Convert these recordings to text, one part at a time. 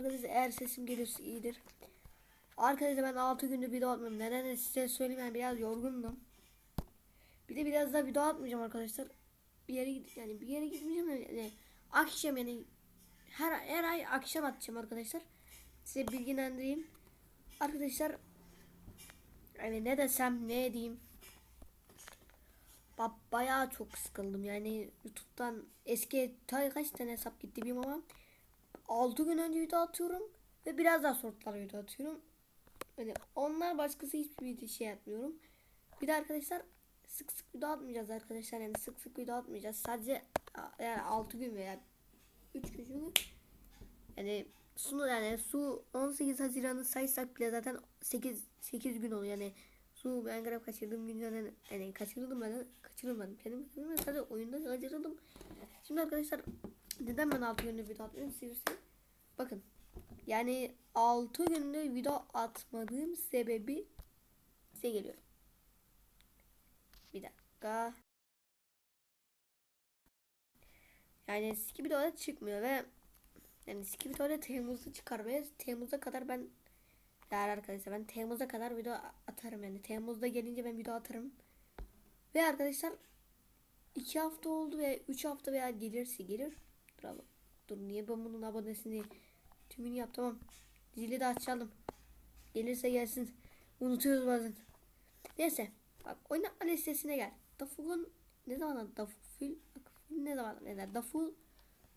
Arkadaşlar eğer sesim gelirse iyidir. Arkadaşlar ben 6 gündür video atmıyorum. Neden size söyleyeyim yani biraz yorgundum. Bir de biraz daha video atmayacağım arkadaşlar. Bir yere gid yani bir yere gitmeyeceğim yani akşam yani her her ay akşam atacağım arkadaşlar. Size bilgilendireyim. Arkadaşlar yani ne desem ne diyeyim. Ba bayağı çok sıkıldım yani YouTube'dan eski kaç tane hesap gitti bilmiyorum ama 6 gün önce video atıyorum ve biraz daha sortlar video atıyorum. Yani onlar başkası hiçbir video şey yapmıyorum. Bir de arkadaşlar sık sık video atmayacağız arkadaşlar yani sık sık video atmayacağız. Sadece yani 6 gün veya 3 gün çünkü yani sunu yani su 18 Haziran'ı saysak bile zaten 8 8 gün oluyor yani su Minecraft kaçırdığım günlerden yani kaçırıldım ben kaçırılmadım kendim kaçırılmadım sadece oyunda kaçırıldım. Şimdi arkadaşlar neden ben 6 gündür video atmıyorum size bakın yani 6 gündür video atmadığım sebebi size geliyor. Bir dakika. Yani Skibidi çıkmıyor ve yani Skibidi Temmuz'da çıkar ve Temmuz'a kadar ben değerli arkadaşlar ben Temmuz'a kadar video atarım yani Temmuz'da gelince ben video atarım. Ve arkadaşlar 2 hafta oldu ve 3 hafta veya gelirse gelir. Dur, dur niye ben bunun abonesini tümünü yap tamam. Zili de açalım. Gelirse gelsin. Unutuyoruz bazen. Neyse. Bak oynatma listesine gel. Daful'un ne zaman Daful ne zaman ne der? Daful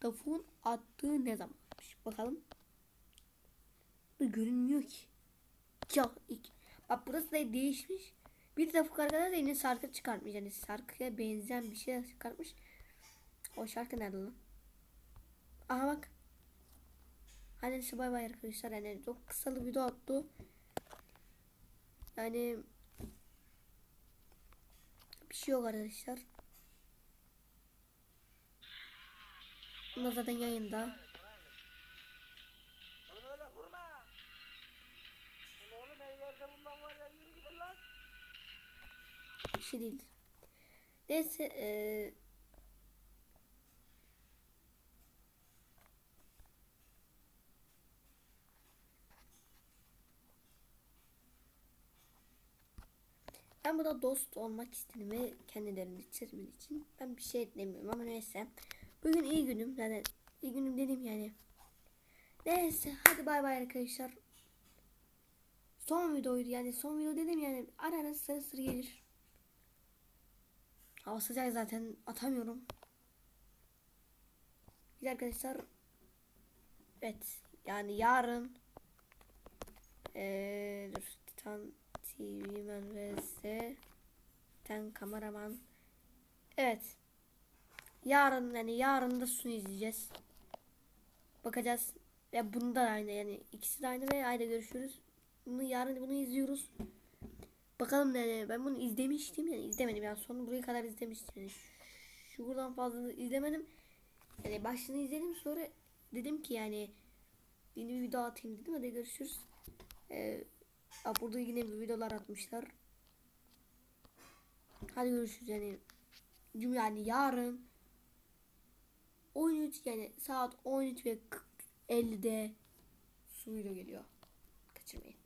Daful'un attığı ne zamanmış? Bakalım. Bu görünmüyor ki. Ya ilk. Bak burası da değişmiş. Bir Dafuk arkadaşlar yeni şarkı çıkartmış. Yani şarkıya benzeyen bir şey çıkartmış. O şarkı nerede lan? Aha bak. Hadi neyse bay bay arkadaşlar. Yani çok kısalı video attı. Yani bir şey yok arkadaşlar. Bunlar zaten yayında. Bir şey değil. Neyse eee Ben burada dost olmak istedim ve kendilerini çizmek için ben bir şey demiyorum ama neyse. Bugün iyi günüm zaten iyi günüm dedim yani. Neyse hadi bay bay arkadaşlar. Son videoydu yani son video dedim yani ara ara sıra sıra gelir. Hava sıcak zaten atamıyorum. De arkadaşlar evet yani yarın eee dur Titan TV vs Titan kameraman evet yarın yani yarın da sunu izleyeceğiz bakacağız ve bunda da aynı yani ikisi de aynı ve aynı görüşürüz bunu yarın bunu izliyoruz Bakalım ne ben bunu izlemiştim yani izlemedim yani sonu buraya kadar izlemiştim. Yani şuradan fazla izlemedim. Yani başını izledim sonra dedim ki yani yeni bir video atayım dedim hadi görüşürüz. Ee, burada yine videolar atmışlar. Hadi görüşürüz yani. Yani yarın 13 yani saat 13 ve 50'de su video geliyor. Kaçırmayın.